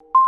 you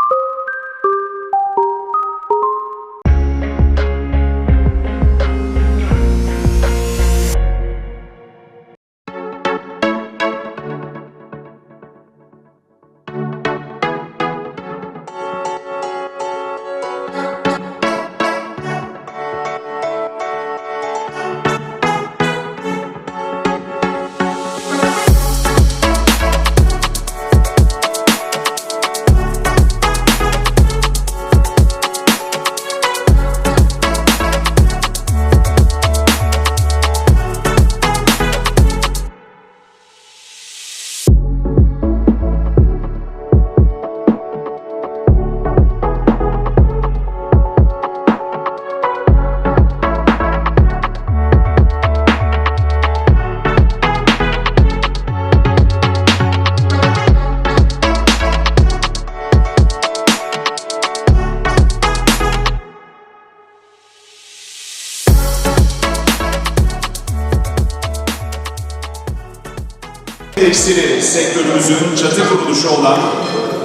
Tekstili sektörümüzün çatı kuruluşu olan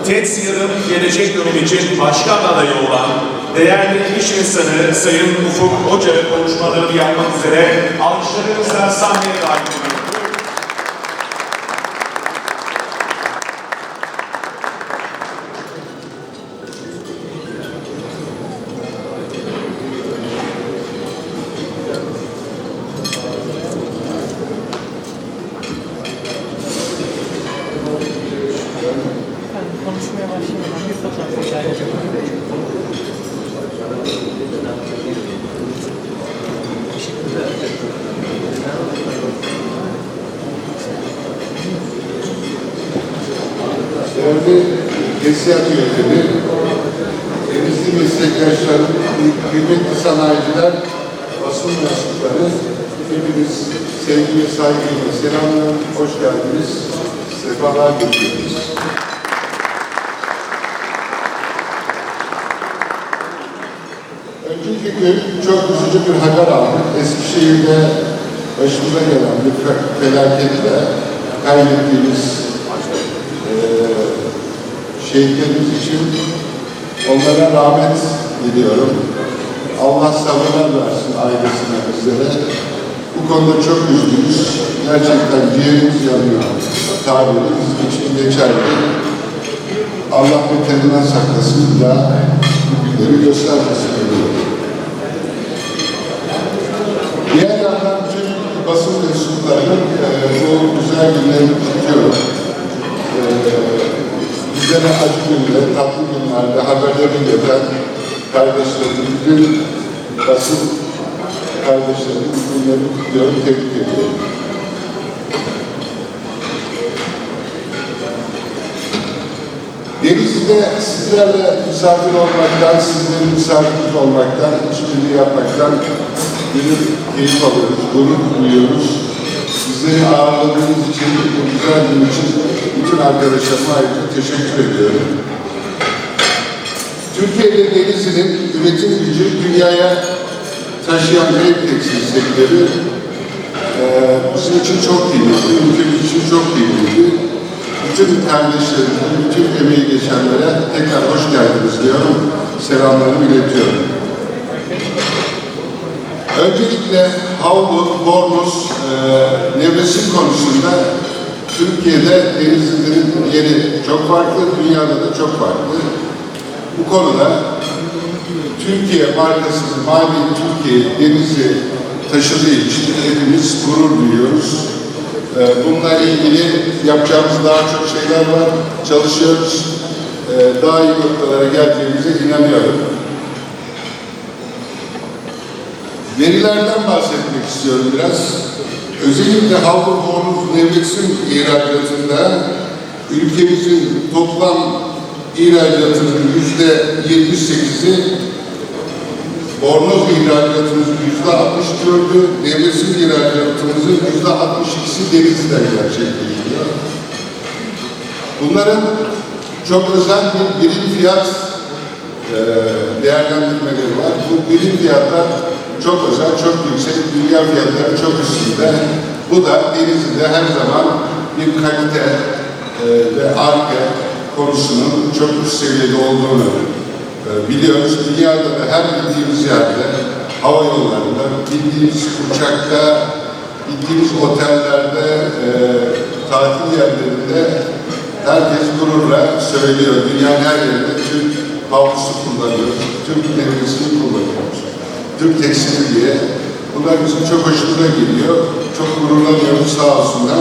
TETSİAD'ın gelecek dönem için başkan adayı olan değerli iş insanı Sayın Ufuk Hoca konuşmalarını yapmak üzere alkışlarınızla sahneye davet ediyorum. Gesiyat Yönetimi, denizli meslektaşlarım, kıymetli sanayiciler, basın mensupları, hepiniz sevgi ve saygıyla selamlar, hoş geldiniz, sefalar getirdiniz. Gün çok üzücü bir haber aldık. Eskişehir'de başımıza gelen bir fe- felaketle kaybettiğimiz şehitlerimiz için onlara rahmet diliyorum. Allah sabırlar versin ailesine, bizlere. Bu konuda çok üzgünüz. Gerçekten ciğerimiz yanıyor. Tabirimiz için geçerli. Allah beterinden saklasın da günleri göstermesin. diyorum. Diğer yandan tüm basın mensuplarının e, bu güzel günlerini kutluyorum. E, bizlere acı günde, tatlı günlerde haberleri ileten kardeşlerim, bütün basın kardeşlerim günlerini kutluyorum, tebrik ediyorum. Denizli'de sizlerle misafir olmaktan, sizlerin misafiriniz olmaktan, işbirliği yapmaktan büyük keyif alıyoruz, gurur duyuyoruz. Sizleri ağırladığınız için, bu güzel gün için bütün arkadaşlarıma ayrıca teşekkür ediyorum. Türkiye'de Denizli'nin üretim gücü dünyaya taşıyan dev tekstil sektörü eee bizim için çok kıymetli, ülkemiz için çok kıymetli. Bütün kardeşlerime, bütün emeği geçenlere tekrar hoş geldiniz diyorum. Selamlarımı iletiyorum. Öncelikle havlu, bornoz, e, nevresim konusunda Türkiye'de denizcilerin yeri çok farklı, dünyada da çok farklı. Bu konuda Türkiye markasını, Mavi Türkiye denizi taşıdığı için hepimiz gurur duyuyoruz. E, bununla ilgili yapacağımız daha çok şeyler var, çalışıyoruz. E, daha iyi noktalara geleceğimize inanıyorum. Verilerden bahsetmek istiyorum biraz. Özellikle havlu bornoz nevresim ihracatında ülkemizin toplam ihracatının yüzde 78'i bornoz ihracatımızın yüzde 64'ü, nevresim ihracatımızın yüzde 62'si denizden gerçekleşiyor. Bunların çok özel bir birim fiyat e, değerlendirmeleri var. Bu birim fiyatlar çok özel, çok yüksek, dünya fiyatları çok üstünde. Bu da Denizli'de her zaman bir kalite e, ve arke konusunun çok üst seviyede olduğunu e, biliyoruz. Dünyada da her gittiğimiz yerde, hava yollarında, bildiğimiz uçakta, gittiğimiz otellerde, e, tatil yerlerinde herkes gururla söylüyor. Dünyanın her yerinde Türk havlusu kullanıyoruz, Türk nevresini kullanıyoruz, Türk tekstili diye. Bunlar bizim çok hoşumuza gidiyor. Çok gururlanıyoruz sağ olsunlar.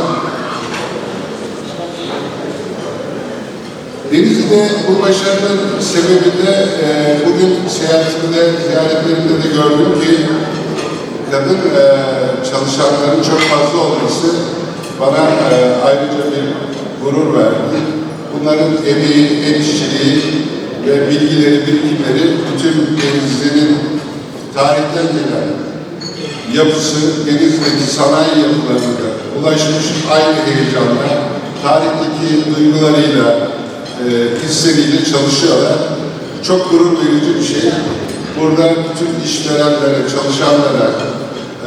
Denizli'de bu başarının sebebi de e, bugün seyahatimde, ziyaretlerimde de gördüm ki kadın e, çalışanların çok fazla olması bana e, ayrıca bir gurur verdi. Bunların emeği, el işçiliği ve bilgileri, birikimleri bütün Denizli'nin tarihten gelen yapısı, Denizli'deki sanayi yapılarında ulaşmış aynı heyecanla, tarihteki duygularıyla, e, hisleriyle çalışıyorlar. Çok gurur verici bir şey. Burada bütün işverenlere, çalışanlara,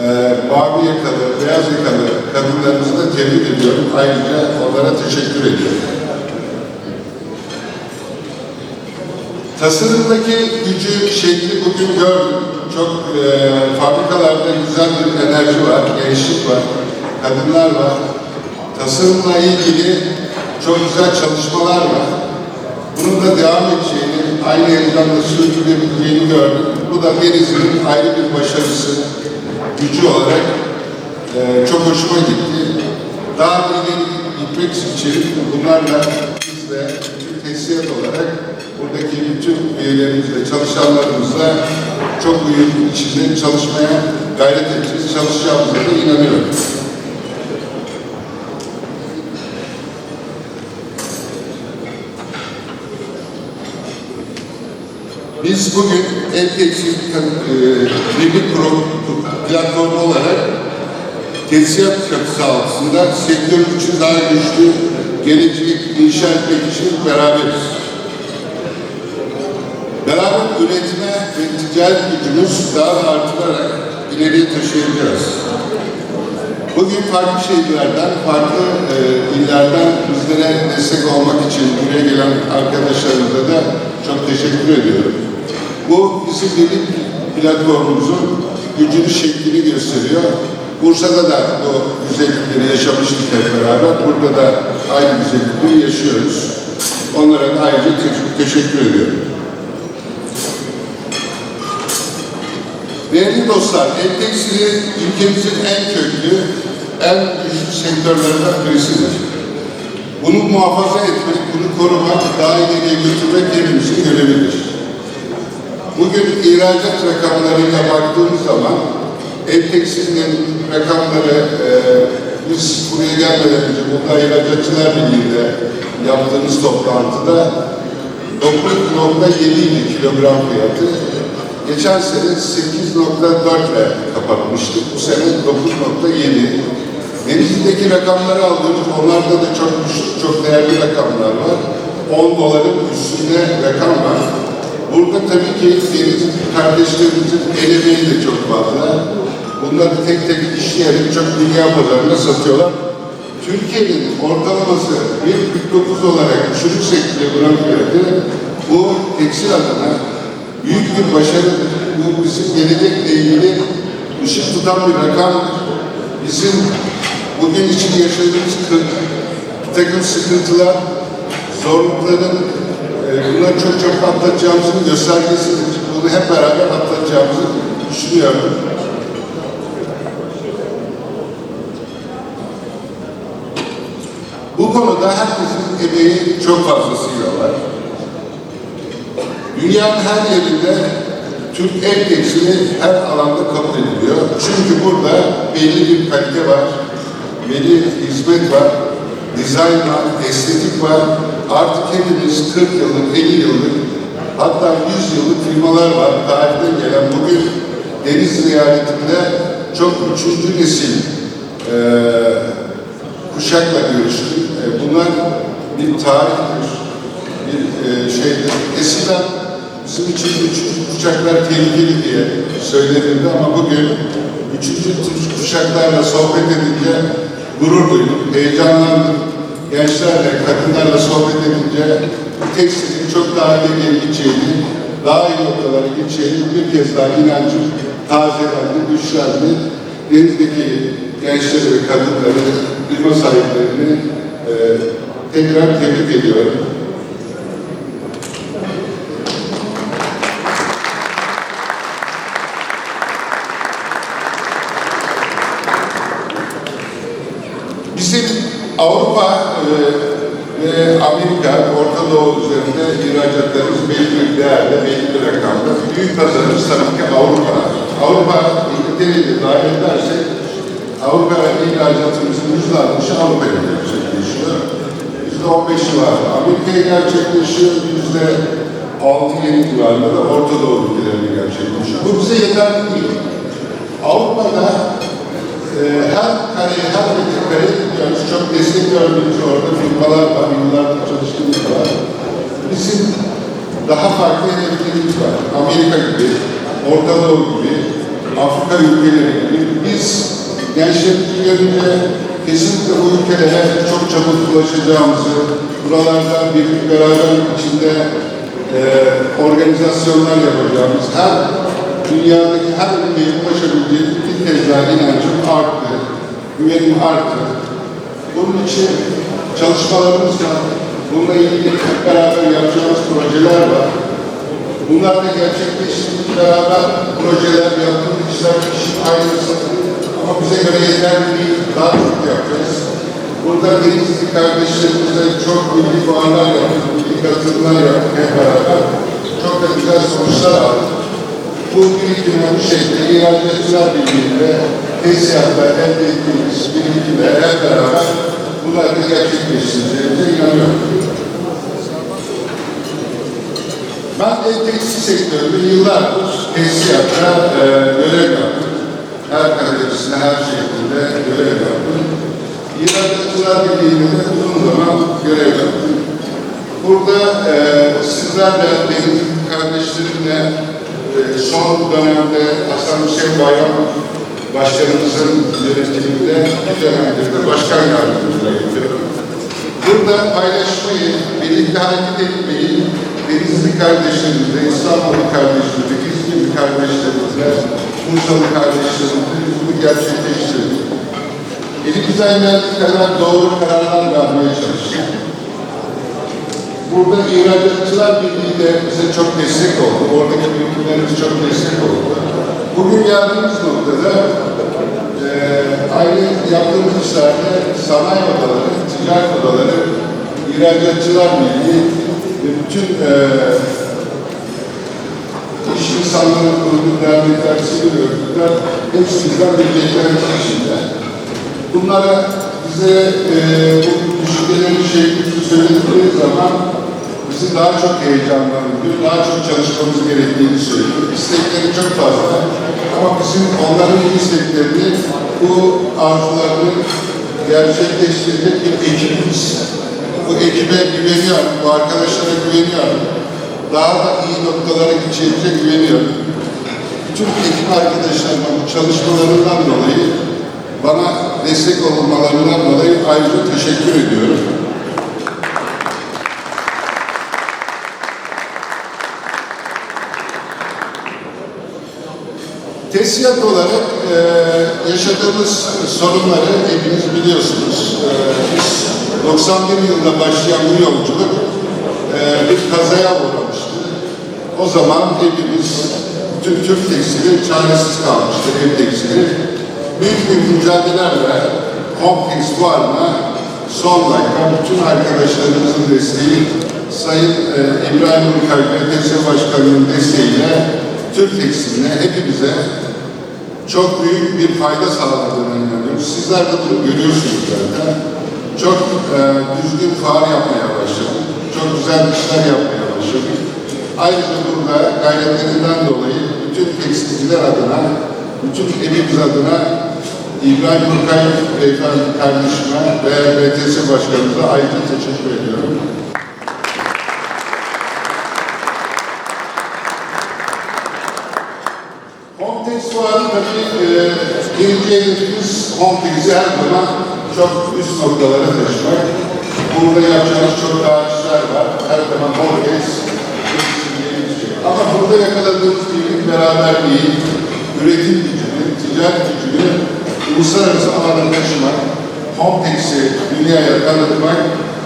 e, mavi yakalı, beyaz yakalı kadınlarımızı da tebrik ediyorum. Ayrıca onlara teşekkür ediyorum. Tasarımdaki gücü, şekli bugün gördüm. Çok e, fabrikalarda güzel bir enerji var, gençlik var, kadınlar var. Tasarımla ilgili çok güzel çalışmalar var. Bunun da devam edeceğini, aynı heyecanla sürdürülebileceğini gördüm. Bu da Denizli'nin ayrı bir başarısı, gücü olarak e, çok hoşuma gitti. Daha da ileri gitmek için bunlarla biz de tesisat olarak buradaki bütün üyelerimizle, çalışanlarımızla çok uyum içinde çalışmaya gayret edeceğiz, çalışacağımıza da inanıyorum. Biz bugün Enteks'in e, birlik kurum platformu olarak tesisat altında sektör için daha güçlü gelecek inşa etmek için beraberiz. Beraber üretime ve ticaret gücümüz daha da artırarak ileriye taşıyacağız. Bugün farklı şehirlerden, farklı e, illerden bizlere destek olmak için buraya gelen arkadaşlarımıza da çok teşekkür ediyorum. Bu bizim birlik platformumuzun gücünü, şeklini gösteriyor. Bursa'da da bu güzellikleri yaşamıştık hep beraber. Burada da aynı güzellikleri yaşıyoruz. Onlara da ayrıca te- teşekkür ediyorum. Değerli dostlar, Enteksili ülkemizin en köklü, en güçlü sektörlerinden birisidir. Bunu muhafaza etmek, bunu korumak, daha ileriye götürmek hepimizin görevidir. Bugün ihracat rakamlarıyla baktığımız zaman Enteksili'nin rakamları e, biz buraya gelmeden önce burada İhracatçılar Birliği'nde yaptığımız toplantıda 9.7 idi kilogram fiyatı. Geçen sene 8.4 ile kapatmıştık. Bu sene 9.7. Denizli'deki rakamları aldığımız, onlarda da çok güçlü, çok değerli rakamlar var. 10 doların üstünde rakam var. Burada tabii ki Denizli kardeşlerimizin el emeği de çok fazla. Bunları tek tek işleyerek çok dünya pazarına satıyorlar. Türkiye'nin ortalaması 1.49 olarak düşürürsek bile fiyatı bu tekstil adına büyük bir başarıdır. Bu bizim gelecekle ilgili ışık tutan bir rakamdır. Bizim bugün için yaşadığımız bir takım sıkıntılar, zorlukların e, bunları çok çok atlatacağımızın göstergesidir. Bunu hep beraber atlatacağımızı düşünüyorum. Bu konuda herkesin emeği çok fazlasıyla var. Dünyanın her yerinde Türk el tekstili her alanda kabul ediliyor. Çünkü burada belli bir kalite var, belli hizmet var, dizayn var, estetik var. Artık hepimiz 40 yıllık, 50 yıllık, hatta 100 yıllık firmalar var. Tarihten gelen bugün deniz ziyaretinde çok üçüncü nesil eee kuşakla görüştüm. E, bunlar bir tarihtir, bir e, şeydir. Eskiden bizim için üçüncü kuşaklar tehlikeli diye söylenirdi ama bugün üçüncü kuşaklarla sohbet edince gurur duydum, heyecanlandım. Gençlerle, kadınlarla sohbet edince tekstilin çok daha ileri gideceğini, daha iyi noktalara gideceğini bir kez daha inancım tazelendi, güçlendi. Denizdeki gençleri ve kadınları, firma sahiplerini e, tekrar tebrik ediyorum. Pazarımız tabii Avrupa. Avrupa, İngiltere'yi de dahil edersek, Avrupa ihracatımızın yüzde altmışı Avrupa'ya gerçekleşiyor. Yüzde on beş civarında Amerika'ya gerçekleşiyor, yüzde altı yedi civarında da Orta Doğu ülkelerine gerçekleşiyor. Bu bize yeterli değil. Avrupa'da ee, her kare, her metrekare gidiyoruz. Çok destek gördüğümüz orada firmalar var, yıllardır çalıştığımız var. Bizim daha farklı hedeflerimiz var. Amerika gibi, Orta Doğu gibi, Afrika ülkeleri gibi. Biz görünce kesinlikle bu ülkelere çok çabuk ulaşacağımızı, buralardan birlik beraberlik içinde e, organizasyonlar yapacağımız, her dünyadaki her ülkeye ulaşabileceğimiz bir kez daha inancım arttı, güvenim arttı. Bunun için çalışmalarımız var. Bununla ilgili hep beraber yapacağımız projeler var. Bunlar da gerçekleştiğimiz beraber projeler, yaptığımız işler, işin aynısı. Ama bize göre yeterli değil, daha çok yapacağız. Burada Denizli kardeşlerimizle çok bilgi fuarlar yaptık, bilgi katılımlar yaptık hep beraber. Çok da güzel sonuçlar aldık. Bu birikimle bu şekilde ihracatçılar birliğiyle tesisatta elde ettiğimiz birikimle hep beraber bunları da gerçekleştireceğimize inanıyorum. Ben de tekstil sektöründe yıllardır tesisatta e, görev yaptım. Her kaderesinde, her şeklinde görev yaptım. İhracatçılar birliğinde de uzun zaman görev yaptım. Burada e, sizlerle, benim kardeşlerimle e, son dönemde Hasan Hüseyin Bayram Başkanımızın yönetiminde bir dönemdir de başkan yardımcılığı yapıyorum. Burada paylaşmayı, birlikte hareket etmeyi, Denizli kardeşlerimizle, İstanbul'lu kardeşlerimizle, İzmirli kardeşlerimizle, Bursalı kardeşlerimizle bunu gerçekleştirdik. Elimizden geldiği kadar doğru kararlar vermeye çalıştık. Burada ihracatçılar birliği de bize çok destek oldu. Oradaki büyüklerimiz çok destek oldu. Bugün geldiğimiz noktada e, aynı yaptığımız işlerde sanayi odaları, ticaret odaları, ihracatçılar birliği ve bütün e, iş insanları kurulu dernekler, sivil örgütler hepsi bizden birliklerimiz içinde. Bunlara bize e, bu düşüncelerin şeklini söyledikleri zaman bizi daha çok heyecanlandırıyor, daha çok çalışmamız gerektiğini söylüyor. İstekleri çok fazla ama bizim onların isteklerini, bu arzularını gerçekleştirecek bir ekibimiz. Bu ekibe güveniyorum, bu arkadaşlara güveniyorum. Daha da iyi noktalara gideceğimize güveniyorum. Bütün ekip arkadaşlarıma bu çalışmalarından dolayı bana destek olmalarından dolayı ayrıca teşekkür ediyorum. Tesisat olarak e, yaşadığımız sorunları hepiniz biliyorsunuz. E, biz 91 yılında başlayan bu yolculuk e, bir kazaya uğramıştı. O zaman hepimiz, bütün Türk tekstili çaresiz kalmıştı, ev tekstili. Büyük bir mücadelelerle Hopkins Fuarı'na son dakika bütün arkadaşlarımızın desteği, Sayın e, İbrahim Ülkay BTS Başkanı'nın desteğiyle Türk tekstiline hepimize çok büyük bir fayda sağladığını inanıyoruz. Sizler de bunu görüyorsunuz zaten. Çok e, düzgün fuar yapmaya başladık. Çok güzel işler yapmaya başladık. Ayrıca burada gayretlerinden dolayı bütün tekstilciler adına, bütün evimiz adına İbrahim Burkay Beyefendi kardeşime ve BTS Başkanımıza ayrıca teşekkür ediyorum. Homtex fuarı tabii e, hedefimiz Homtex'i her zaman çok üst noktalara taşımak. Burada yapacağımız çok daha araçlar var. Her zaman Morges. Ama burada yakaladığımız birlik beraberliği, üretim gücünü, ticaret gücünü uluslararası alana taşımak, Homtex'i dünyaya tanıtmak,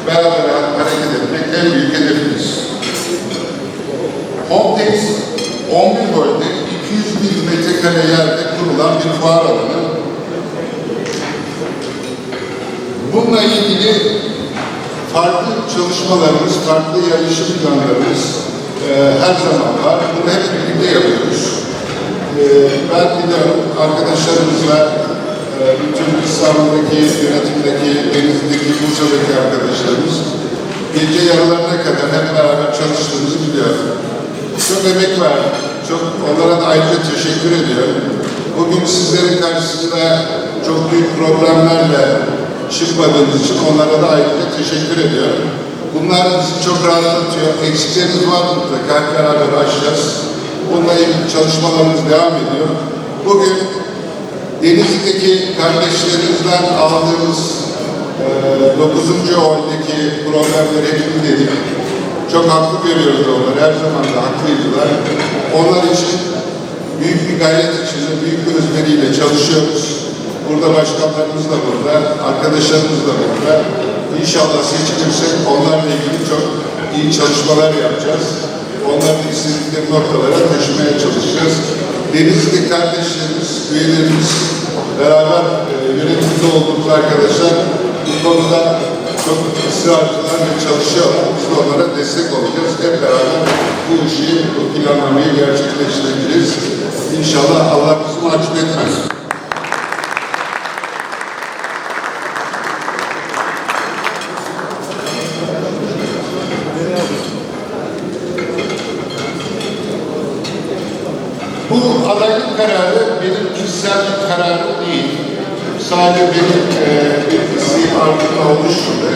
beraber hareket etmek en büyük hedefimiz. Homtex 11 bölge 200 bin metrekare yerde kurulan bir fuar alanı. Bununla ilgili farklı çalışmalarımız, farklı yerleşim planlarımız e, her zaman var. Bunu hep birlikte yapıyoruz. E, ben biliyorum arkadaşlarımızla e, bütün İstanbul'daki, yönetimdeki, Denizli'deki, Bursa'daki arkadaşlarımız gece yarılarına kadar hep beraber çalıştığımızı biliyorum. Çok emek verdik. Çok onlara da ayrıca teşekkür ediyorum. Bugün sizlerin karşısında çok büyük problemlerle çıkmadığınız için onlara da ayrıca teşekkür ediyorum. Bunlar bizi çok rahatlatıyor. Eksikleriniz var mutlaka. Hep beraber aşacağız. Bununla ilgili çalışmalarımız devam ediyor. Bugün Denizli'deki kardeşlerimizden aldığımız e, 9. oldaki problemleri hepimiz dedik. Çok haklı görüyoruz onları. Her zaman da haklıydılar. Onlar için büyük bir gayret içinde, büyük bir özveriyle çalışıyoruz. Burada başkanlarımız da burada, arkadaşlarımız da burada. İnşallah seçilirsek onlarla ilgili çok iyi çalışmalar yapacağız. Onların istedikleri noktalara taşımaya çalışacağız. Denizli kardeşlerimiz, üyelerimiz, beraber e, yönetimde olduğumuz arkadaşlar bu konuda çok ısrarcılar ve çalışıyorlar. Biz onlara destek olacağız. Hep beraber bu işi, bu planlamayı gerçekleştireceğiz. İnşallah Allah bizi mahcup etmez. Bu adaylık kararı benim kişisel kararım değil. Sadece benim e, ardında oluşturdu.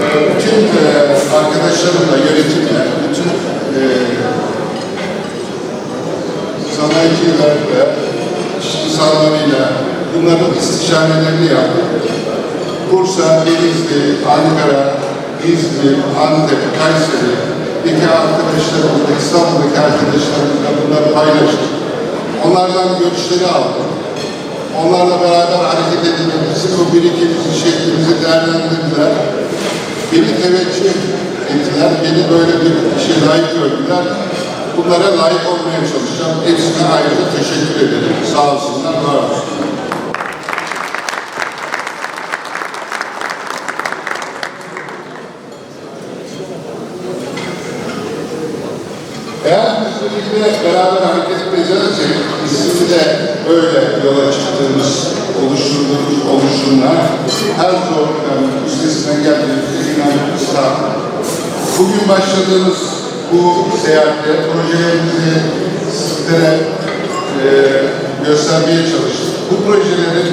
E, bütün e, arkadaşlarımla, yönetimle, bütün e, sanayicilerle, insanlarıyla bunların istişarelerini yaptık. Bursa, Denizli, Ankara, İzmir, Antep, Kayseri, iki arkadaşlarımızla, İstanbul'daki arkadaşlarımızla bunları paylaştık. Onlardan görüşleri aldım. Onlarla beraber hareket edilmemizi, bu birikimimizi, şeklimizi değerlendirdiler. Beni teveccüh ettiler, beni böyle bir işe layık gördüler. Bunlara layık olmaya çalışacağım. Hepsine ayrıca teşekkür ederim. Sağ olsunlar, var olsun. Eğer birlikte beraber hareket edeceksek, ismini de böyle yola her zorlukların üstesinden geldiğimize inanıyoruz. Bugün başladığımız bu seyahatte projelerimizi sizlere e, göstermeye çalıştık. Bu projelerin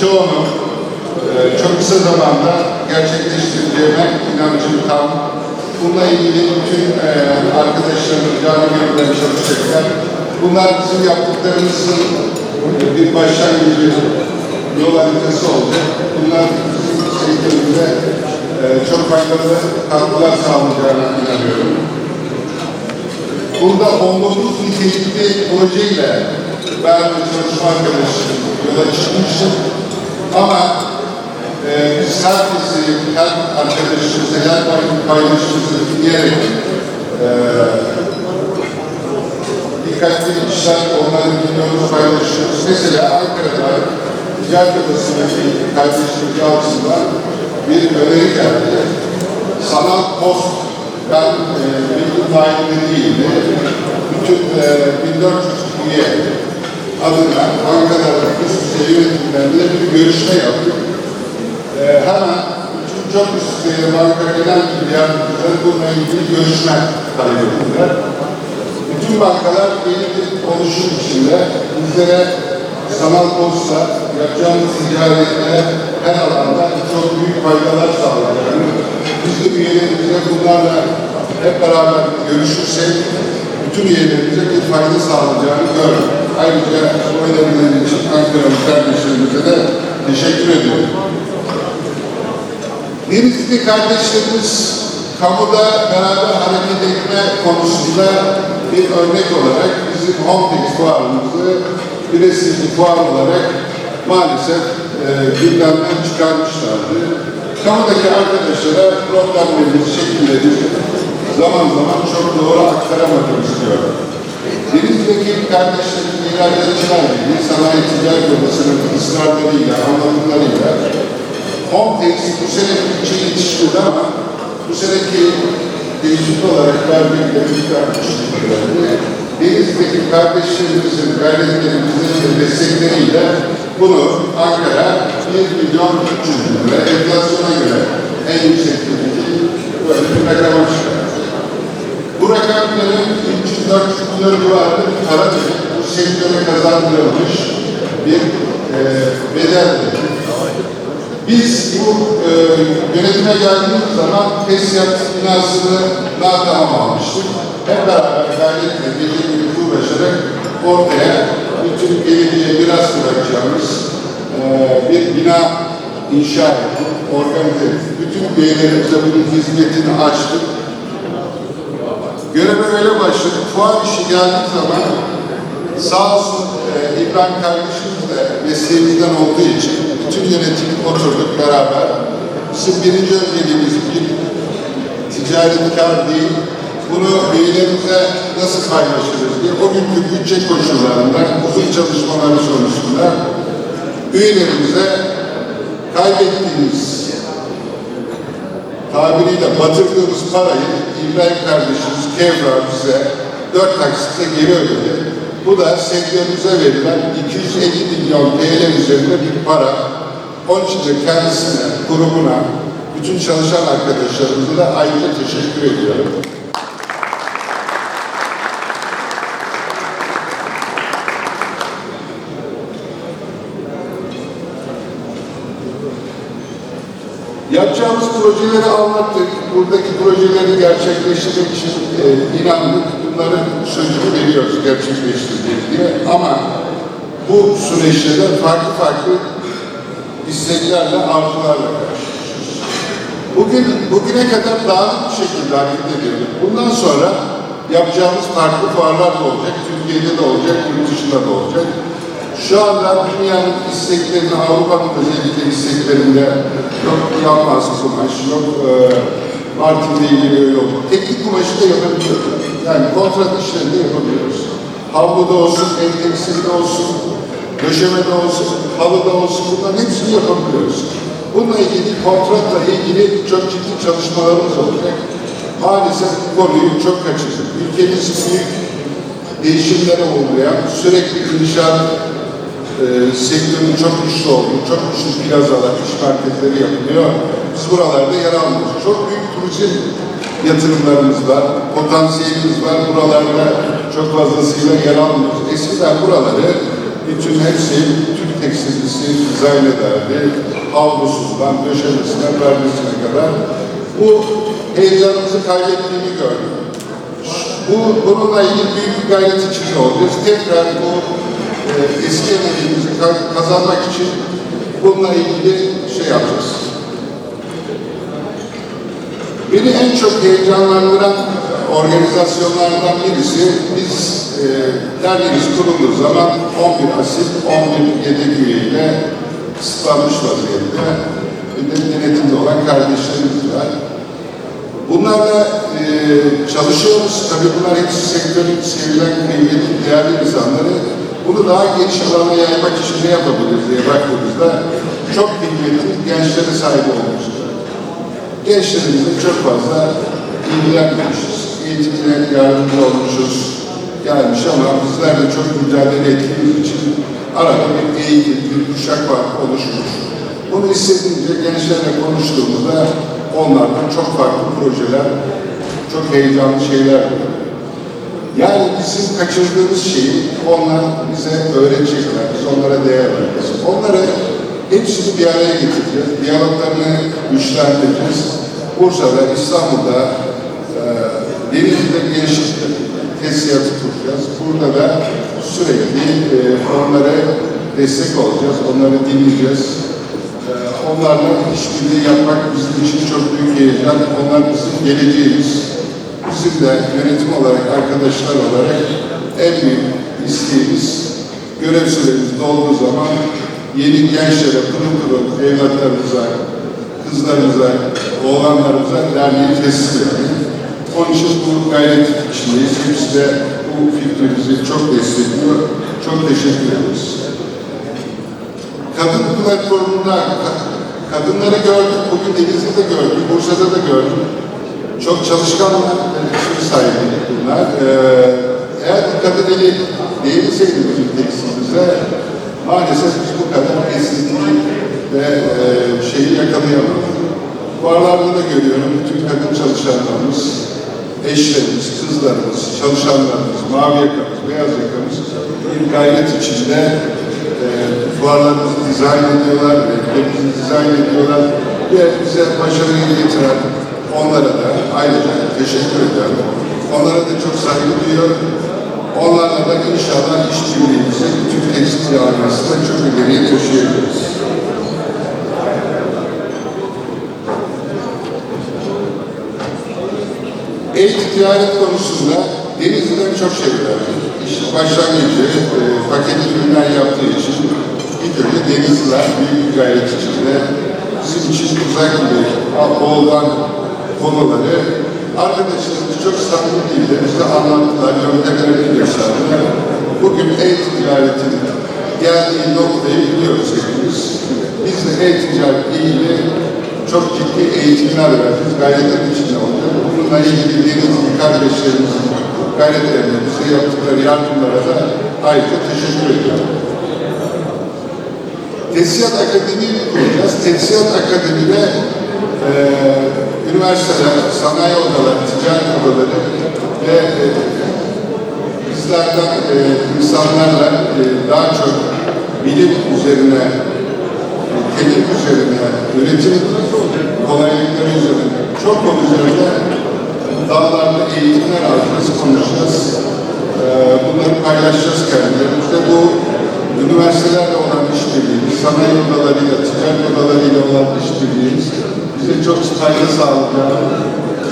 çoğunu e, çok kısa zamanda gerçekleştireceğime inancım tam. Bununla ilgili bütün e, arkadaşlarımız canı gönülden çalışacaklar. Bunlar bizim yaptıklarımızın e, bir başlangıcı yol haritası olacak. Bunlar bizim sektörümüze e, çok faydalı katkılar sağlayacağına inanıyorum. Burada 19 nitelikli projeyle ben ve çalışma arkadaşım yola çıkmıştım. Ama e, biz herkesi, her arkadaşımızı, her paylaşımızı dinleyerek e, dikkatli işler, onların dinliyoruz, paylaşıyoruz. Mesela Ankara'da Ticaret Odası'ndaki kardeşlik altında bir öneri geldi. Sanal post, ben e, bilgi dahilinde değildi. Bütün e, 1400 üye adına Ankara'da üst düzey yönetimlerinde bir görüşme yaptık. Ee, hemen çok üst düzey bankaya gelen yardımcıları bununla ilgili görüşme talep ettiler. Bütün bankalar yeni bir oluşum içinde bizlere sanal posta yapacağımız ticarette her alanda çok büyük faydalar sağlayacağını, biz de üyelerimize bunlarla hep beraber görüşürsek bütün üyelerimize bir fayda sağlayacağını gördüm. Ayrıca öneriler için Ankara'lı kardeşlerimize de teşekkür ediyorum. Denizli kardeşlerimiz kamuda beraber hareket etme konusunda bir örnek olarak bizim Hometex fuarımızı prestijli fuar olarak maalesef e, gündemden çıkarmışlardı. Kamudaki arkadaşlara problemlerimiz, şekillerimizi zaman zaman çok doğru aktaramadığımız diyorum. Denizli'deki kardeşlerim ilerletçiler gibi sanayi ticaret odasının ısrarlarıyla, anlatımlarıyla Homtex bu sene için yetişmedi ama bu seneki değişik olarak verdikleri miktar teşekkürlerdi. Denizli'deki kardeşlerimizin, gayretlerimizin ve destekleriyle bunu Ankara 1 milyon 300 bin lira enflasyona göre en yüksek böyle bir rakama çıkardı. Bu rakamların 300-400 milyon civarında bir para demek. Bu sektöre kazandırılmış bir e, bedeldir. Biz bu e, yönetime geldiğimiz zaman TESİAD binasını daha tamamlamıştık. Hep beraber gayretle birlikte uğraşarak ortaya bütün geleceğe biraz bırakacağımız e, bir bina inşa ettik, organize ettik. Bütün üyelerimize bunun hizmetini açtık. Göreve öyle başladık. Fuar işi geldiği zaman sağ olsun e, İbrahim kardeşimiz de mesleğimizden olduğu için bütün yönetim oturduk beraber. Bizim birinci önceliğimiz bir ticaret kar değil. Bunu üyelerimize nasıl paylaşırız diye o günkü bütçe koşullarında uzun çalışmaları sonucunda üyelerimize kaybettiğimiz tabiriyle batırdığımız parayı İbrahim kardeşimiz Kevra bize dört taksitle geri ödedi. Bu da sektörümüze verilen 250 milyon TL üzerinde bir para. Onun için de kendisine, kurumuna, bütün çalışan arkadaşlarımıza da ayrıca teşekkür ediyorum. Yapacağımız projeleri anlattık. Buradaki projeleri gerçekleştirmek için e, inandık. Bunların sözünü veriyoruz gerçekleştireceğiz diye. Ama bu süreçte de farklı farklı isteklerle, arzularla. Bugün, bugüne kadar dağınık bir şekilde hareket ediyorduk. Bundan sonra yapacağımız farklı fuarlar da olacak. Türkiye'de de olacak, yurt dışında da olacak. Şu anda dünyanın isteklerini, Avrupa'nın özellikle isteklerinde yok yanmaz kumaş, yok e, Martin'le ilgili oldu. Teknik kumaşı da yapabiliyoruz. Yani kontrat işlerini yapabiliyoruz. Havluda olsun, el tekstilde olsun, döşemede olsun, halıda olsun bunların hepsini yapabiliyoruz. Bununla ilgili kontratla ilgili çok ciddi çalışmalarımız olacak. Maalesef bu konuyu çok kaçırdık. Ülkemiz büyük değişimlere uğrayan, sürekli inşaat e, sektörünün çok güçlü olduğu, çok güçlü plazalar, iş merkezleri yapılıyor. Biz buralarda yer almıyoruz. Çok büyük turizm yatırımlarımız var, potansiyelimiz var. Buralarda çok fazlasıyla yer almıyoruz. Eskiden buraları bütün hepsi Türk tekstilcisi dizayn ederdi. Havlusundan, döşemesine, perdesine kadar. Bu heyecanımızı kaybettiğini gördüm. Bu, bununla ilgili büyük bir gayret içinde olacağız. Tekrar bu e, eski emeğimizi ka- kazanmak için bununla ilgili şey yapacağız. Beni en çok heyecanlandıran organizasyonlardan birisi, biz e, derneğimiz kurulduğu zaman 11 asil, 11 yedek üyeyle kısıtlanmış vaziyette. Denetimde olan kardeşlerimiz var. Bunlarla e, çalışıyoruz. Tabii bunlar hepsi sektörün sevilen, kıymetli, değerli insanları. Bunu daha geniş alana yaymak için ne yapabiliriz diye baktığımızda çok kıymetli gençlere sahip olmuşuz. Gençlerimizle çok fazla ilgilenmemişiz. Eğitimine yardımcı olmuşuz. Gelmiş ama bizler de çok mücadele ettiğimiz için arada bir eğitim, bir kuşak var oluşmuş. Bunu istediğince gençlerle konuştuğumuzda onlardan çok farklı projeler, çok heyecanlı şeyler görüyoruz. Yani bizim kaçırdığımız şeyi onlar bize öğretecekler, biz onlara değer vereceğiz. Onları hepsini bir araya getireceğiz, diyaloglarını güçlendireceğiz. Bursa'da, İstanbul'da, e, Denizli'de gençlik tesisatı kuracağız. Burada da sürekli e, onlara destek olacağız, onları dinleyeceğiz. E, onlarla işbirliği yapmak bizim için çok büyük heyecan. Onlar bizim geleceğimiz. Bizim de yönetim olarak, arkadaşlar olarak en büyük isteğimiz görev süremiz dolduğu zaman yeni gençlere, pırıl pırıl evlatlarımıza, kızlarımıza, oğlanlarımıza derneği teslim etmek. Onun için bu gayret içindeyiz. Hepsi de bu fikrimizi çok destekliyor. Çok teşekkür ederiz. Kadın platformunda ka- kadınları gördük. Bugün Denizli'de gördük, Bursa'da da gördük. Çok çalışkanlar, söz sahibi bunlar. Ee, eğer bir kadın eli değilseydi bizim tekstilimize maalesef biz bu kadar esnekliği ve e, şeyi yakalayamadık. Bu aralarda da görüyorum bütün kadın çalışanlarımız, eşlerimiz, kızlarımız, çalışanlarımız, mavi yakamız, beyaz yakamız bir gayret içinde e, fuarlarımızı dizayn ediyorlar, renklerimizi dizayn ediyorlar ve bize başarıyı getiren onlara da ayrıca teşekkür ediyorum. Onlara da çok saygı duyuyorum. Onlarla da inşallah işbirliğimizi bütün tekstil camiasında çok ileriye taşıyabiliriz. E-ticaret konusunda Denizli'den çok şey öğrendik. İşte başlangıcı e, paketli ürünler yaptığı için ilk önce Denizliler büyük bir gayret içinde bizim için uzak bir boğulan konuları arkadaşlarımız çok samimi dilde bize anlattılar, yöntemlerini gösterdiler. Bugün e-ticaretin geldiği noktayı biliyoruz hepimiz. Biz de e-ticaretle ilgili çok ciddi eğitimler verdik, gayretler içinde olacak. Bununla ilgili Denizli kardeşlerimizin gayretlerine, bize yaptıkları yardımlara da ayrıca teşekkür ediyorum. Tesisat Akademi kuracağız. Tesisat Akademi'de e, üniversiteler, sanayi odaları, ticaret odaları ve e, bizlerden e, insanlarla e, daha çok bilim üzerine, teknik üzerine, üretim kolaylıkları üzerine, çok konu üzerine dağlarda eğitimler alacağız, konuşacağız. E, bunları paylaşacağız kendilerimizle. Bu üniversitelerle olan işbirliğimiz, sanayi odalarıyla, ticaret odalarıyla olan işbirliğimiz bize çok fayda sağlayacağını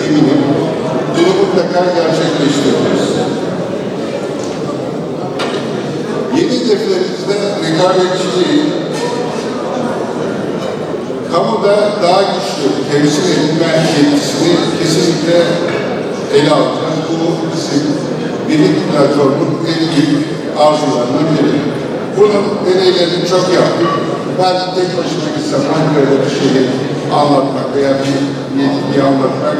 eminim. Bunu mutlaka gerçekleştireceğiz. Yeni hedeflerimizde rekabetçiliği, kamuda daha güçlü temsil etme yetkisini kesinlikle ele alacağız. Bu bizim bilim platformunun en büyük arzularından biri. Bunun deneylerini çok yaptık. Ben tek başıma gitsem Ankara'da bir şeyi anlatmak veya bir yetkiyi anlatmak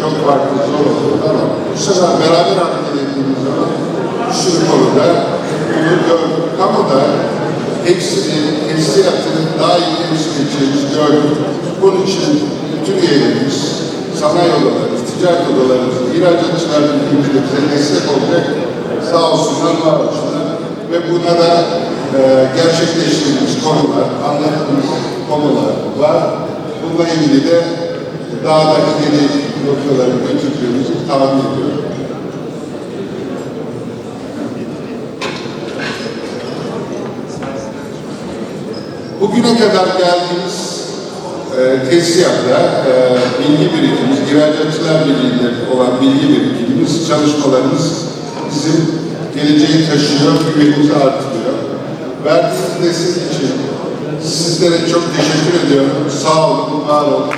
çok farklı zor olur ama bu sefer beraber hareket ettiğimiz zaman bir sürü konuda bunu gördük. Kamuda hepsini, hissiyatını daha iyi temsil edeceğimizi gördük. Bunun için bütün üyelerimiz, sanayi odaları, ticaret odalarımız, ihracatçıların ilgili bize destek olacak. Sağ olsunlar, var olsunlar. Ve buna da e, gerçekleştirdiğimiz konular, anlattığımız konular var. Bununla ilgili de daha da ileri noktalara götürdüğümüzü tahmin ediyorum. Bugüne kadar geldiğimiz e, tesisatta e, bilgi birikimimiz, ihracatçılar birliğinde olan bilgi birikimimiz, çalışmalarımız bizim geleceği taşıyor, güvenimizi artırıyor. Verdiğiniz destek için sizlere çok teşekkür ediyorum. Sağ olun, var olun.